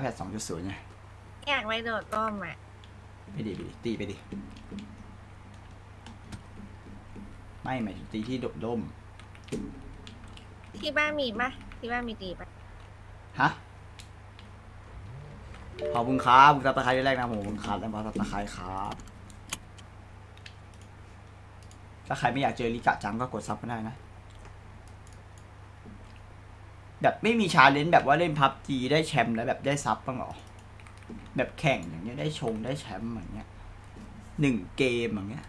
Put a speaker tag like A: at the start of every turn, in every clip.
A: แพทสองจุดศูนย์ไง
B: อยากไปโดดร่มอะ
A: ไปดิไปดิตีไปดิไม่หมายถึงตีที่โดดร่ม
B: ที่บ้านมีปะที่บ้านมีตีปะ
A: ฮะขอบคุณครับคุณตาตะไคร้แรกนะผมขอบคุณครับแล้วพอตะไคร้ครับ ถ้าใครไม่อยากเจอลิกะจังก็กดซับก็ได้นะ แบบไม่มีชาเลนจ์แบบว่าเล่นพับจีได้แชมป์แล้วแบบได้ซับบ้างหรอ แบบแข่งอย่างเงี้ยได้ชงได้แชมป์อย่างเงี้ยหนึ่งเกมอย่างเงี้ย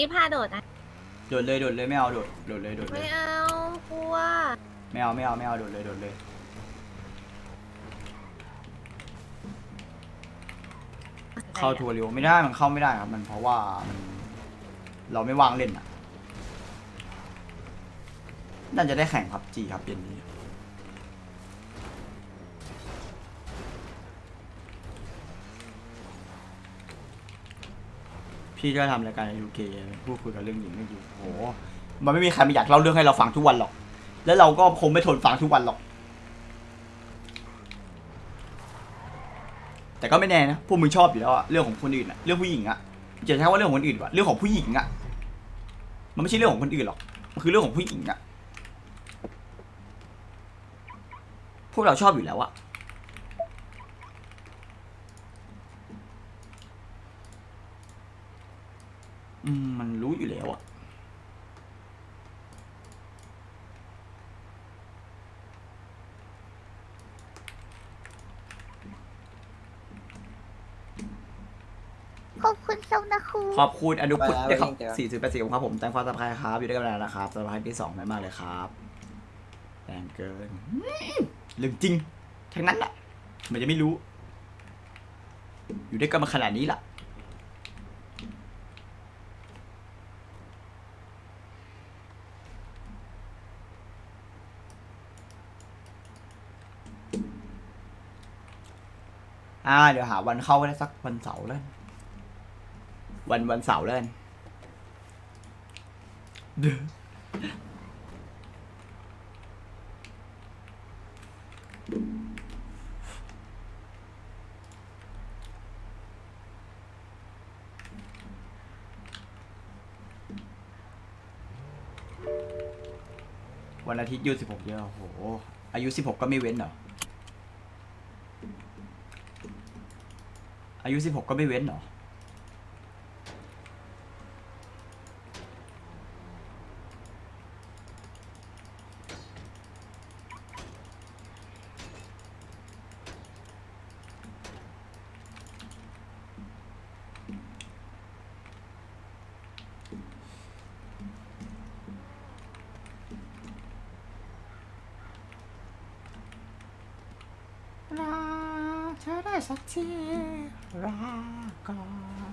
A: ตีพา
B: โดดนะ
A: โดดเลยโดดเลยไม่เอาโดดโดดเลยโดดเล
B: ไม่
A: ย
B: เอากลัว
A: ไม่เอาไม่เอาไม่เอาโดดเลยโดดเลยเข้าทัวร์เร็วไม่ได้มันเข้าไม่ได้ครับมันเพราะว่ามันเราไม่ว่างเล่นอะน่าจะได้แข่งพับจีครับเย็นนี้ พี่ก็ทำรายการในยูเคพูดคุยกับเรื่องหญิงไม่อยู่โอ้โหมันไม่มีใครมาอยากเล่าเรื่องให้เราฟังทุกวันหรอก แล้วเราก็คงไม่ทนฟังทุกวันหรอก แต่ก็ไม่แน่นะ พวกมึงชอบอยู่แล้วอะเรื่องของคนอื่นอะเรื่องผู้หญิงอะจะใช้ว่าเรื่องของคนอื่นว่ะเรื่องของผู้หญิงอะมันไม่ใช่เรื่องของคนอื่นหรอก มันคือเรื่องของผู้หญิงอะพวกเราชอบอยู่แล้วอะ อืม มันรู้อยู่แล้วอะ
C: ขอบคุณสำนักครู
A: ขอบคุณอนุพุทธ
D: ไปแล้ว
A: ได้ครับ
D: ไปแล้ว
A: สี่สิบแปดสิบครับผมแตงฟ้าตะไคร้ครับ อยู่ด้วยกันมานานนะครับตะไคร้ที่สองมากเลยครับแรงเกินอืมเรื่องจริง ทั้งนั้นแหละทำไมันจะไม่รู้ อยู่ด้วยกันมาขนาดนี้ล่ะ อ่า เดี๋ยวหาวันเข้าก็ได้สักวันเสาร์แล้วกันวันวันเสาร์แล้วกันวันอาทิตย์อายุสิบหกเยอะโอ้โห อายุสิบหกก็ไม่เว้นเหรอ อายุสิบหกก็ไม่เว้นหรอรักเธอได้สักทีรักก่อน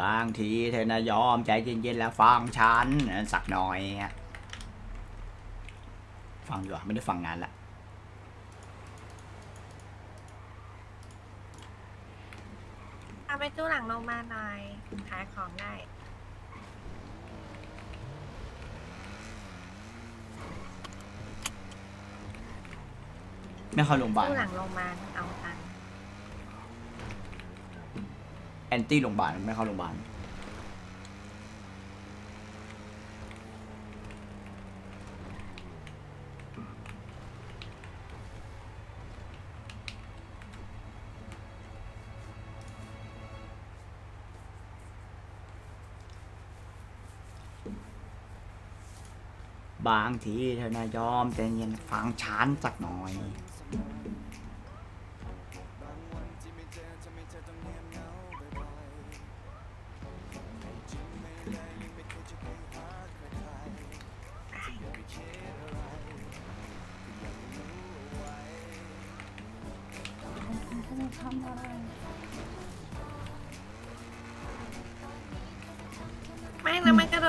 A: บางทีเธอนะยอมใจเย็นๆแล้วฟังฉันสักหน่อยอะฟังอยู่อะไม่ได้ฟังงานละ
B: พาไปตู้หลังโรงพยาบาลหน่อยขายของได้
A: ไม่เข้าโรงพยาบาล
B: ตู้หลังโรงพยาบาลเอาตังค์
A: แอนตี้โรงพยาบาลไม่เข้าโรงพยาบาลบางทีเธอนะยอมใจเย็นฟังฉันสักหน่อย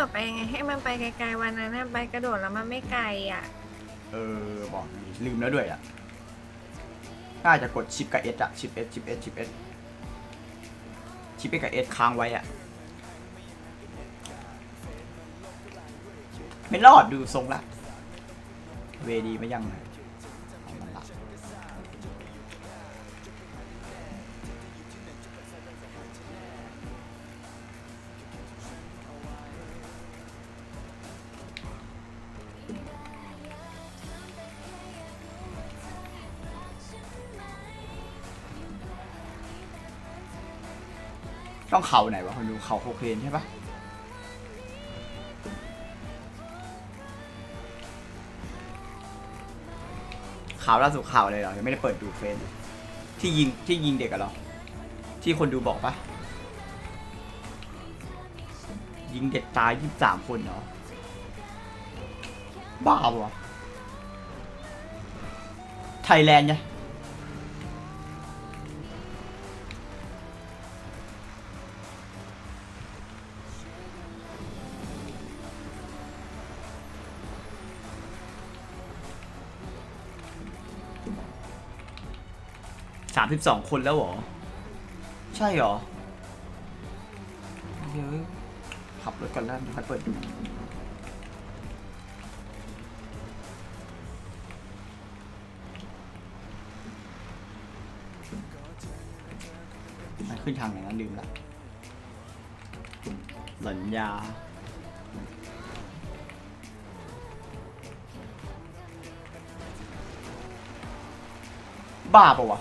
B: ดไปยังไงให้มันไปไกลๆวันนั้นน่ะไปกระโดดแล้วมันไม่ไกลอะ
A: เออบอกดีลืมแล้วด้วยอะน่าจะกดชิปกับเอสอะชิปเอสชิปเอสชิปเอสชิปเอสกับเอสค้างไว้อะไม่รอดดูทรงละ เวดีไม่ยังไง ต้องเข่าไหนวะคนดูเข่าโคเคนใช่ปะข่าวล่าสุดข่าวเลยเหรอยังไม่ได้เปิดดูเฟซที่ยิงที่ยิงเด็กอะเหรอ ที่คนดูบอกปะยิงเด็กตายยี่สามคนเหรอบ้าปะวะไทยแลนด์ไง สามสิบสองคนแล้วเหรอ ใช่เหรอเดี๋ยวขับรถก่อนแล้วค่อยเปิดดูมันขึ้นทางไหนนะลืมละสัญญาบ้าปะวะ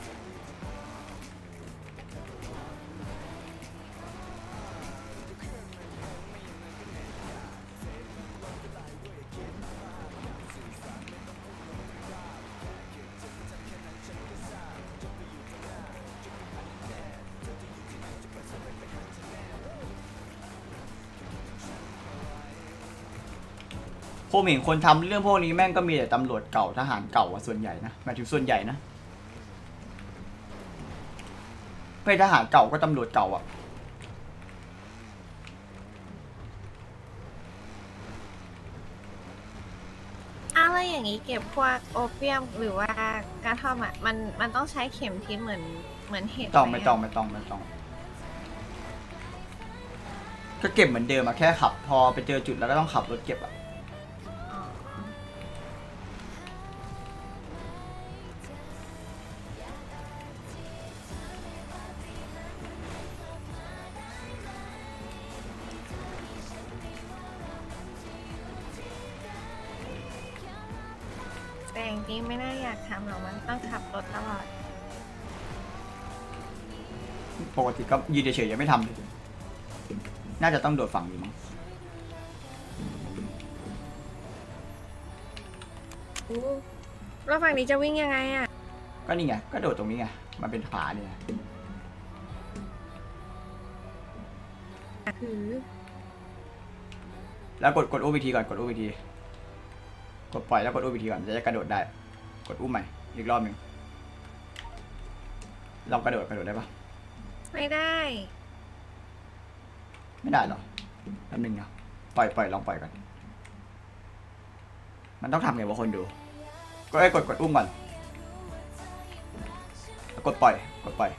A: ผมเห็นคนทำเรื่องพวกนี้แม่งก็มีแต่ตำรวจเก่าทหารเก่าอะส่วนใหญ่นะหมายถึงส่วนใหญ่นะไม่ทหารเก่าก็ตำรวจเก่าอะ
B: อ้าวแล้วอย่างนี้เก็บพวกโอเปียมหรือว่ากระท่อมอะมันมันต้องใช้เข็มทิศเหมือนเหมือนเห็ด
A: ต้อง
B: ห
A: ไม่ต้องไม่ต้องไม่ต้อง ก็เก็บเหมือนเดิมอะแค่ขับ พอไปเจอจุดแล้วก็ต้องขับรถเก็บอะ
B: ติก็
A: ยืนเฉยๆยังไม่ทำเลยน่าจะต้องโดดฝั่งนี้มั้ง
B: แล้วฝั่งนี้จะวิ่งยังไงอะ
A: ก็นี่ไง ก็โดดตรงนี้ไง มันเป็นผาเนี่ย
B: คือ
A: แล้วกดกดอุ้มวิธีก่อน กดอุ้มวิธี กดปล่อยแล้วกดอุ้มวิธีก่อนจะได้กระโดดได้ กดอุ้มใหม่ อีกรอบหนึ่งลองกระโดดกระโดดได้ปะ
B: ไม่ได้
A: ไม่ได้หรอแป๊บนึงนะปล่อยปล่อยลองปล่อยก่อนมันต้องทำไงวะคนดูก็ไอ้ยกดกดอุ้มก่อนแล้วกดปล่อยกดปล่อย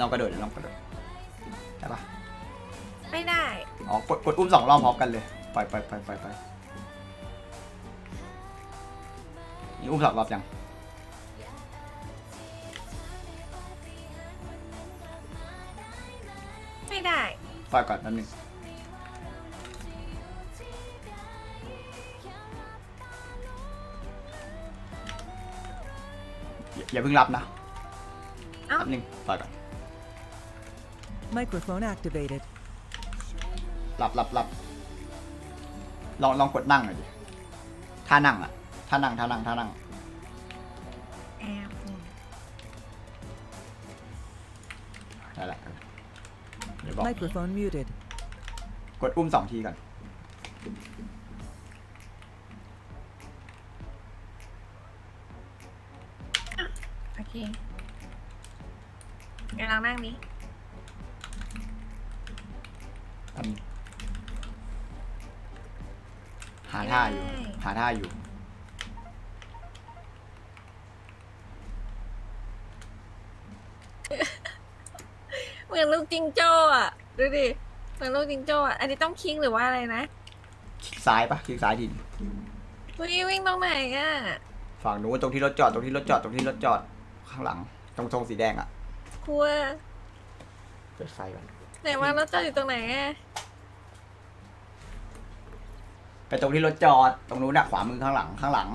A: ลองกระโดดเดี๋ยวลองกระโดดได้ปะ
B: ไม่ได้
A: อ๋อกดกดอุ้มสองรอบพร้อมกันเลยปล่อยปล่อยปล่อยปล่อยปล่อยนี่อุ้มสองรอบยัง ปล่อยก่อนแป๊บนึงอย่าอย่าเพิ่งรับนะ
B: เอ้า
A: แป๊บนึงปล่อยก่อน
E: Microphone activated.
A: รับรับรับลองลองกดนั่งหน่อยดิท่านั่งอะท่านั่งท่านั่งท่านั่ง
B: แอบหนึ่ง
A: นั่นแหละ เดี๋ยวบอก
E: Microphone muted.
A: กดอุ้มสองทีก่อน
B: โอเคไอ้ลองนั่งดิ
A: อันหาท่าอยู่ หาท่าอยู่
B: เหมือนลูก จิงโจ้อะดูดิเหมือนลูกจิงโจ้อะอันนี้ต้องคิงหรือว่าอะไรนะ
A: คลิกซ้ายปะคลิกซ้ายดิน
B: วิ่งวิ่งตรงไหนอะ
A: ฝั่งนู้นตรงที่รถจอดตรงที่รถจอดตรงที่รถจอดข้างหลัง ตรงธงสีแดงอะ
B: กลัว
A: เปิดไฟก่อน
B: ไหนว่ารถจอดอยู่ตรงไหนอะ
A: ไปตรงที่รถจอดตรงนู้นอะขวามือข้างหลังข้างหลัง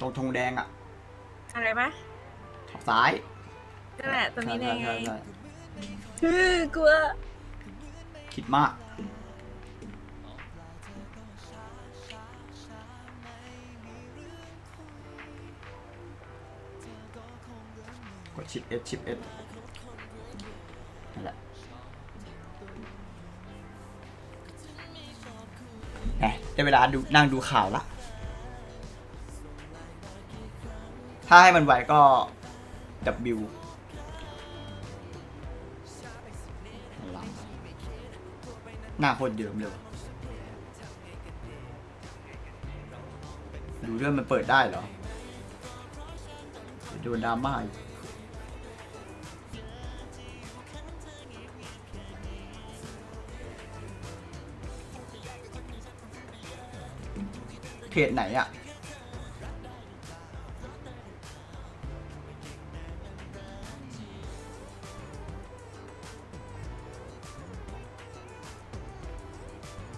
A: ตรงธงแดงอะ
B: อะไรปะ
A: ซ้าย
B: นั่นแหละตรงนี้ได้ไง
A: ใช่ใช่
B: ฮือกลัว
A: คิดมากกดชิป S ชิป S นั่นแหละไงได้เวลาดูนั่งดูข่าวละ ถ้าให้มันไวก็ W หลังหน้าโคตรเดิมเลยว่ะดูด้วยมันเปิดได้เหรอเดี๋ยวโดนดราม่าอีกเพจไหนอะ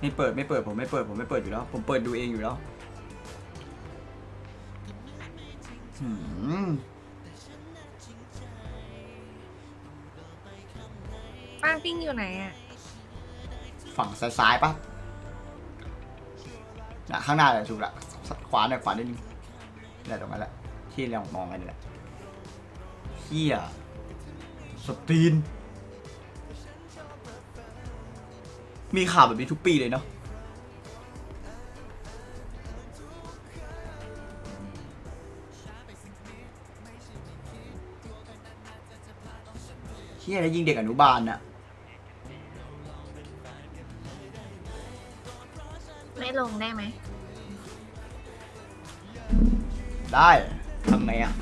A: ไม่เปิดไม่เปิดผมไม่เปิดผมไม่เปิดอยู่แล้ว ผมเปิดดูเองอยู่แล้วหืม
B: ป้างปิ้งอยู่ไหนอะ
A: ฝั่งซ้ายๆปะนะข้างหน้าเลยถูกละขวาหน่อยขวานิดนึงนี่แหละตรงนั้นแหละที่เรามองกันนี่แหละเฮียสตรีน มีข่าวแบบนี้ทุกปีเลยเนาะเฮียแล้วยิงเด็กอนุบาลน่ะ
B: ไม่ลงได้ไหม
A: ได้ทำไงอะ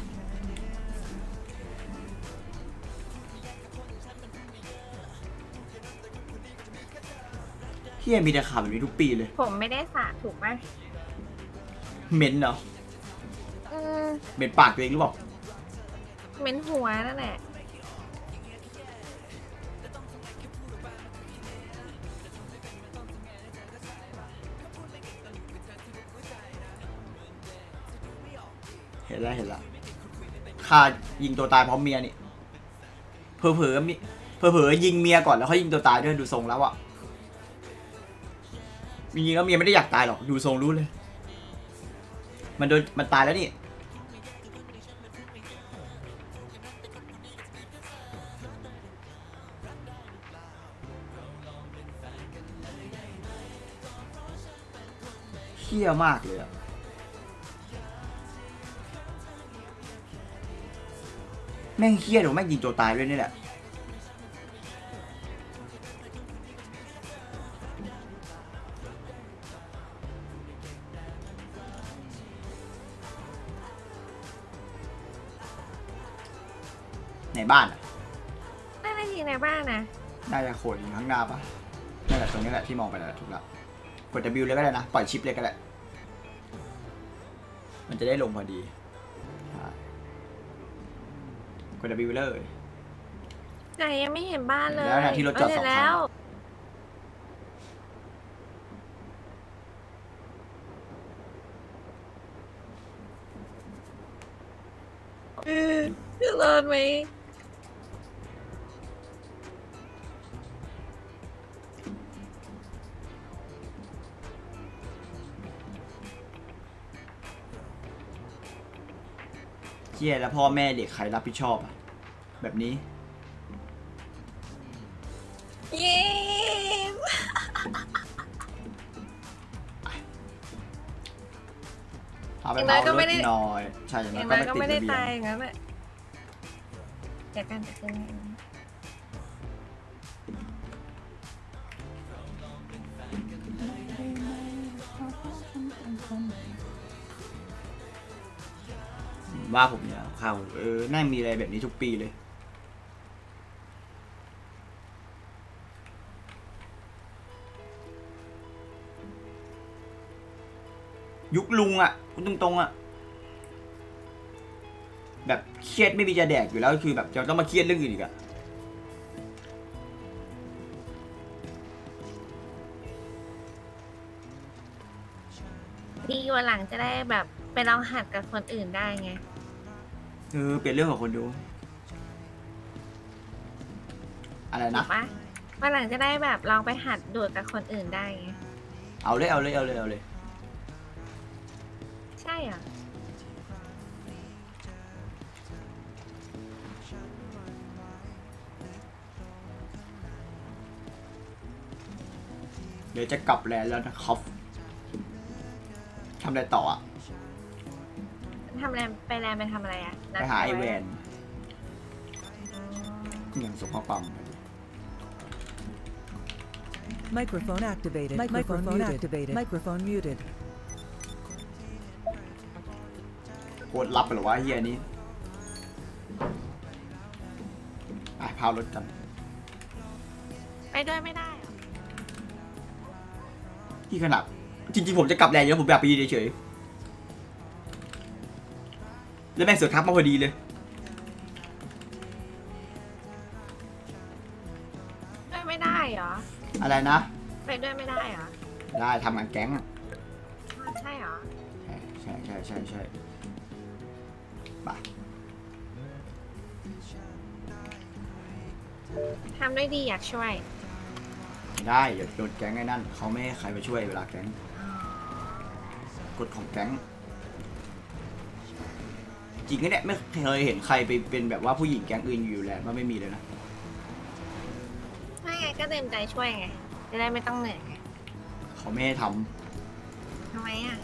A: เฮียมีแต่ข่าวแบบนี้ทุกปีเลย
B: ผมไม่ได้สระถูกปะ
A: เหม็นเหรอ
B: อืม
A: เหม็นปากตัวเองหรือเปล่า
B: เหม็นหัวนั่นแหละ
A: เห็นแล้วเห็นแล้วฆ่ายิงตัวตายพร้อมเมียนี่เผลอๆมีเผลอๆยิงเมียก่อนแล้วเขายิงตัวตายด้วยดูทรงแล้วอะ จริงๆแล้วเมียไม่ได้อยากตายหรอก ดูทรงรู้เลย มันโดนมันตายแล้วนี่เฮี้ยมากเลยอะแม่งเฮี้ยเดี๋ยวแม่งยิงตัวตายด้วยนี่แหละ น่า
B: จะ
A: โขดอยู่ข้างหน้าปะนั่นแหละตรงนี้แหละที่มองไปนั่นแหละถูกแล้วกด W เลยก็ได้นะ ปล่อยชิปเลยก็ได้ มันจะได้ลงพอดีอ่ากด W เลย
B: ไหนยังไม่เห็นบ้านเลย
A: แล้วนะที่รถจอด
B: เห็
A: สองคัน
B: นแล้ว เออจะรอดไหม
A: ฮียแล้วพ่อแม่เด็กใครรับผิดชอบอะแบบนี้
B: เย้
A: พาไป
B: อย่างน้อ
A: เผาย
B: ก็
A: ร
B: ไม่
A: ถ
B: ได้
A: หน่อย ใช่อย่าง
B: อ
A: น้อย
B: ย่าง
A: ก็
B: น้อย
A: ไม่
B: ก็
A: ติด
B: ไม่ได้
A: ระเบีย
B: ตาย
A: ง
B: อย่างนั้นแหละจากการจะเป็นอย่างนั้
A: ว่าผมเนี่ยข่าวเออน่ามีอะไรแบบนี้ทุกปีเลย ยุคลุงอะ่ะพูดตรงๆอะ่ะ แบบเครียดไม่มีจะแดกอยู่แล้วคือแบบจะต้องมาเครียดเรื่องอื่นอีกอะ
B: ดีวันหลังจะได้แบบไปลองหัดกับคนอื่นได้ไง
A: เออเปลี่ยนเรื่องของคนดู อะไร
B: ถู
A: นะ
B: กปะวันหลังจะได้แบบลองไปหัดดูดกับคนอื่นได้ไง
A: เอาเลยเอาเลยเอาเลยเอาเลย
B: ใช่เหรอ
A: เดี๋ยวจะกลับแลนด์แล้วนะครับทำอะไรต่ออะ
B: ทำอะไรไปแลนไปทำอะไรอะนัด
A: ไปหาไอ
B: เข
A: แว
B: ว้
A: น
B: อ๋อ
A: อย่างส่งข้อความมาดิ
D: Microphone activated. Microphone, muted. activated. Microphone muted.
A: โคตรลับไปเหรอวะไอ้เฮียนี้ไปพาวรถกัน
B: ไปด้วยไม่ได้เหรอ
A: ที่ขนาดจริงๆ ผมจะกลับแลนด์อยู่แล้วผมอยากไปยืนเฉยๆ แล้วแม่งเสือกทักมาพอดีเลย
B: ด้วยไม่ได้เหรอ
A: อะไรนะ
B: ไปด้วยไม่ได้เหรอ
A: ได้ทำงานแก๊งอะ
B: อ้าวใช่เหรอ
A: ใช่ใช่ใช่ใช่ไป
B: ทำได้ดีอยากช่วย
A: ได้อย่าโดนแก๊งไอ้นั่นเขาไม่ให้ใครมาช่วยเวลาแก๊งกฎของแก๊ง จริงๆเนี่ยไม่เคยเห็นใครไปเป็นแบบว่าผู้หญิงแก๊งอื่นอยู่แลนด์ว่าไม่มีเลยนะ
B: ไม่ไงก็เต็มใจช่วยไง จะได้ไม่ต้องเหนื่อยไง
A: เขาไม่ให้ทำ
B: ทำไมอะ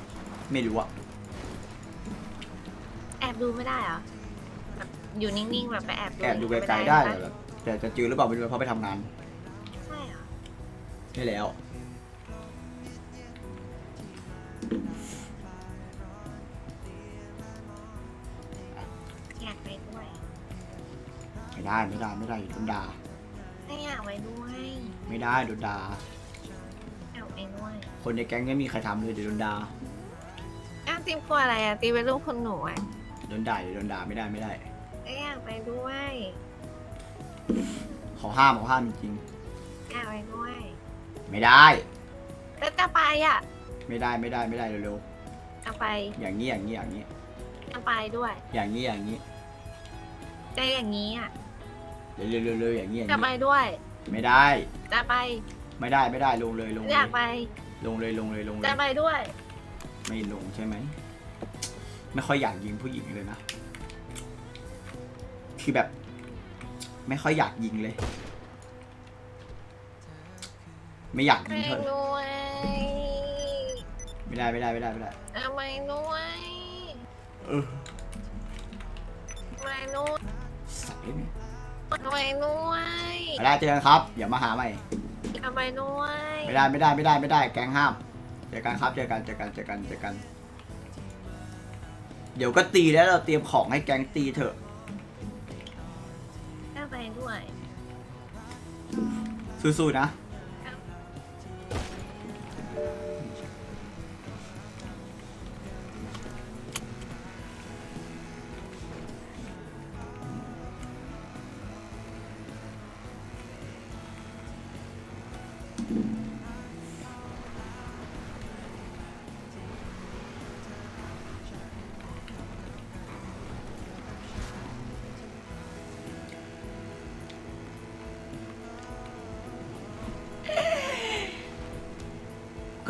A: ไม่รู้อะ
B: แอบดูไม่ได้เหรอแบบอยู่นิ่งๆแบบไปแอบดู
A: แอบดูไกลๆได้แต่แบบแต่จะเจอหรือเปล่าไม่รู้เพราะไปทำงาน
B: ใช่เหรอ
A: ได้แล้ว
B: ไม่
A: ได้ไม่ได้ไม่ได้โดนด่า
B: ไม่อยากไปด้วย
A: ไม่ได้โดนด่า
B: อยากไปด้วย
A: คนในแก๊งไม่มีใครทำเลยเดี๋ยวโดนด่า
B: อ้าวตีมกลัวอะไรอะตีเป็นลูกคนหนูอะ
A: โดนด่าเดี๋ยวโดนด่าไม่ได้ไม่ได้
B: ไม่อยากไปด้วย
A: ขอห้ามขอห้ามจริง
B: อยากไปด้วย
A: ๆไม่ได้
B: แล้วจะไปอะ
A: ไม่ได้ไม่ได้ไม่ได้เร็ว
B: จะไป
A: ๆอย่างนี้อย่างนี้อย่างนี้
B: จะไปด้วย
A: อย่างนี้อย่างนี้
B: ใจอย่างนี้อะ
A: เร็วๆเร็วๆอย่างนี้อย่าง
B: จะไป
A: นี้
B: ด้วย
A: ไม่ได้
B: จะไป
A: ไม่ได้ไม่ได้ลงเลยลงเล
B: อยยากไป
A: ลงเลยลงเลยลงเล
B: จะ
A: ย
B: ไปด้วย
A: ไม่ลงใช่ไหมไม่ค่อยอยากยิงผู้หญิงเลยนะคือแบบ ไม่ค่อยอยากยิงเลย ไม่อยาก
B: ไป
A: ยิงเท่าไหร่
B: ด้วย
A: ไม่ได้ไม่ได้ไม่ได้ไม่ได้
B: จะไปด้วย
A: เออ
B: ไปด้วย
A: สัตว์เลยเนี่ย
B: ไปด้วย
A: ไม่ได้เจอกันครับอย่ามาหาใหม่
B: จะไปด้วย
A: ไม่ได้ไม่ได้ไม่ได้ไม่ได้ แกงห้ามเจอกันครับเจอกันเจอกันเจอกันเจอกัน เดี๋ยวก็ตีแล้วเราเตรียมของให้แกงตีเถอะ
B: จะไปด้วย
A: สู้ๆนะ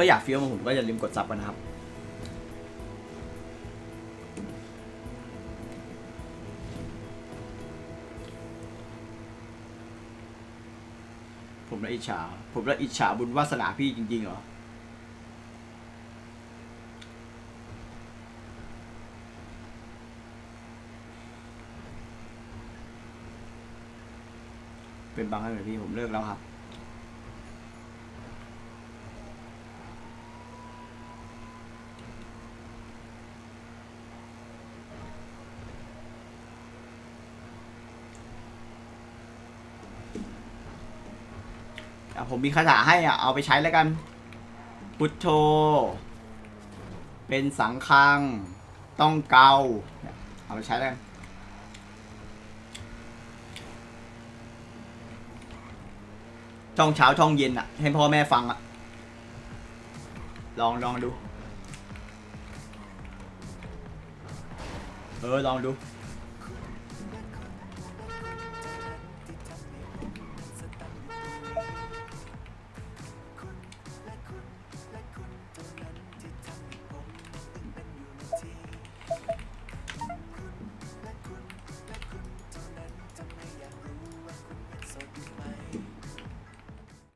A: ก็อยากฟี้วมาผมก็อย่าลืมกดซับกันนะครับผมละอิจฉา ผมละอิจฉาบุญวาสนาพี่จริงๆเหรอ เป็นบางครั้งเลยพี่ผมเลิกแล้วครับ ผมมีคาถาให้อะ เอาไปใช้แล้วกัน พุทโธ เป็นสังคัง ต้องเกาเนี่ยเอาไปใช้แล้วกันช่องเช้าช่องเย็นอะ ให้พ่อแม่ฟังอะ ลองลองดู เออ ลองดู